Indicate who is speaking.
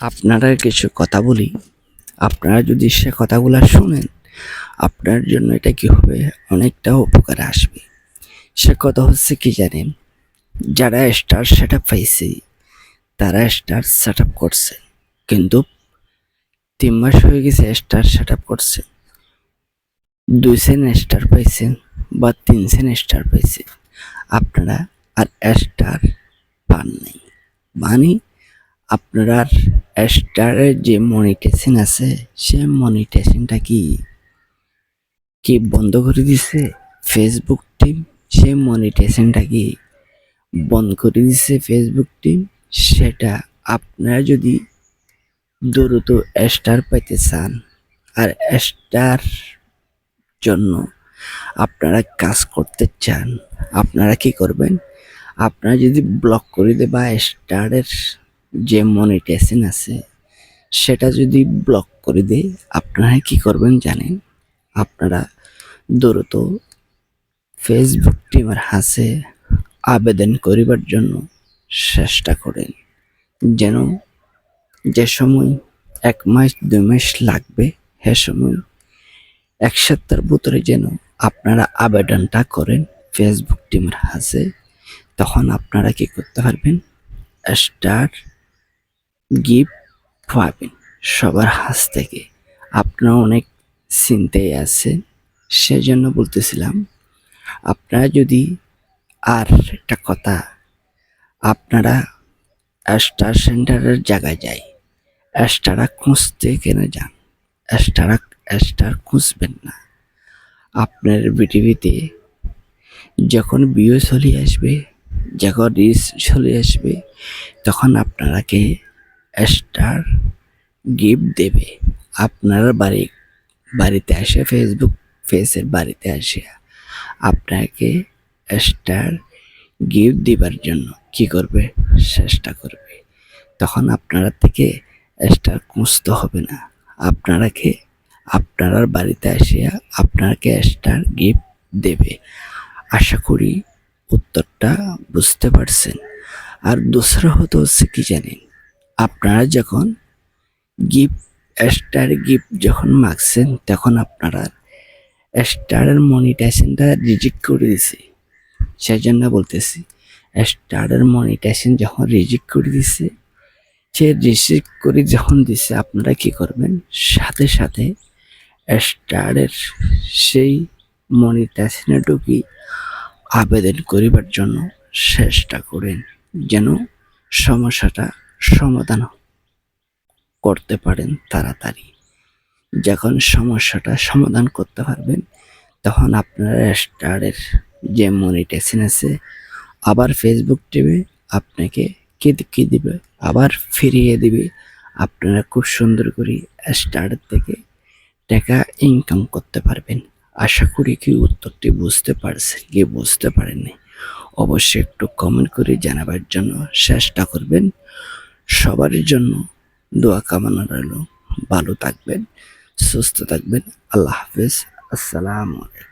Speaker 1: আপনারা কিছু কথা বলি, আপনারা যদি সে কথাগুলো শুনেন, আপনার জন্য এটা কি হবে? অনেকটা উপকারে আসবে। সে কথা হচ্ছে কি জানেন? যারা স্টার সেট আপ পাইছে, তারা স্টার সেট আপ করছে। কিন্তু তিন মাস হয়ে গেছে স্টার সেট আপ করছে। দুই সেন স্টার পাইছেন বা তিন সেন স্টার পাইছে। আপনারা আর স্টার পান নাই। মানে আপনার স্টারের যে মনিটেশন আছে, সে মনিটেশনটা কি কি বন্ধ করে দিছে? ফেসবুক টিম সে মনিটেশনটা কি বন্ধ করে দিছে ফেসবুক টিম সেটা আপনারা যদি দ্রুত স্টার পাইতে চান আর স্টার জন্য আপনারা কাজ করতে চান, আপনারা কি করবেন? আপনারা যদি ব্লক করে দেয় স্টারের যে মনিটেশন আছে, সেটা যদি ব্লক করে দেয়, আপনারা কি করবেন জানেন? আপনারা দ্রুত ফেসবুক টিমের হাসে আবেদন করিবার জন্য চেষ্টা করেন। যেন যে সময় এক মাস, দুই মাস লাগবে, সে সময় এক সপ্তাহের ভিতরে যেন আপনারা আবেদনটা করেন ফেসবুক টিমের হাসে তখন আপনারা কি করতে পারবেন? স্টার গিফট পাবেন। সবার হাত থেকে। আপনারা অনেক চিন্তায় আছেন সেজন্য বলতেছিলাম, আপনারা যদি আর একটা কথা, আপনারা স্টার সেন্টারের জায়গায় যাই স্টারা খুঁজতে কেন যান? স্টারা স্টার খুঁজবেন না। আপনার পৃথিবীতে যখন বিয়ে চলে আসবে, যখন রিস চলে আসবে, তখন আপনারাকে স্টার গিফট দেবে। আপনার বাড়ি, বাড়িতে আসে ফেসবুক ফেসের বাড়িতে আসে। আপনাকে স্টার গিফট দিবার জন্য কি করবে? চেষ্টা করবে। তখন আপনারা থেকে স্টার খুঁজতে হবে না। আপনারাকে, আপনার বাড়িতে আসিয়া আপনাকে স্টার গিফট দেবে। আশা করি উত্তরটা বুঝতে পারছেন। আর দোসরা হতো হচ্ছে কি জানেন? আপনারা যখন গিফট, স্টার গিফট যখন মাগছেন তখন আপনারা স্টারের মনিটাইজেশনটা রিজেক্ট করে দিছে। সেজন্য বলতেছি, স্টারের মনিটাইজেশন যখন রিজেক্ট করে দিছে, সে রিসিভ করে যখন দিছে, আপনারা কি করবেন? সাথে সাথে স্টারের সেই মনিটাইজেশনে ঢুকি আবেদন করিবার জন্য চেষ্টা করেন, যেন সমস্যাটা সমাধান করতে পারেন তাড়াতাড়ি। যখন সমস্যাটা সমাধান করতে পারবেন, তখন আপনার স্টারের যে মনিটেশন আছে, আবার ফেসবুক টিভি আপনাকে কি দিবে? আবার ফিরিয়ে দিবে। আপনারা খুব সুন্দর করে স্টারের থেকে টাকা ইনকাম করতে পারবেন। আশা করি কি উত্তরটি বুঝতে পারছেন কি বুঝতে পারেননি। অবশ্যই একটু কমেন্ট করে জানাবার জন্য চেষ্টা করবেন। সবার জন্য দোয়া কামনা রইল। ভালো থাকবেন সুস্থ থাকবেন। আল্লাহ হাফিজ। আসসালামু আলাইকুম।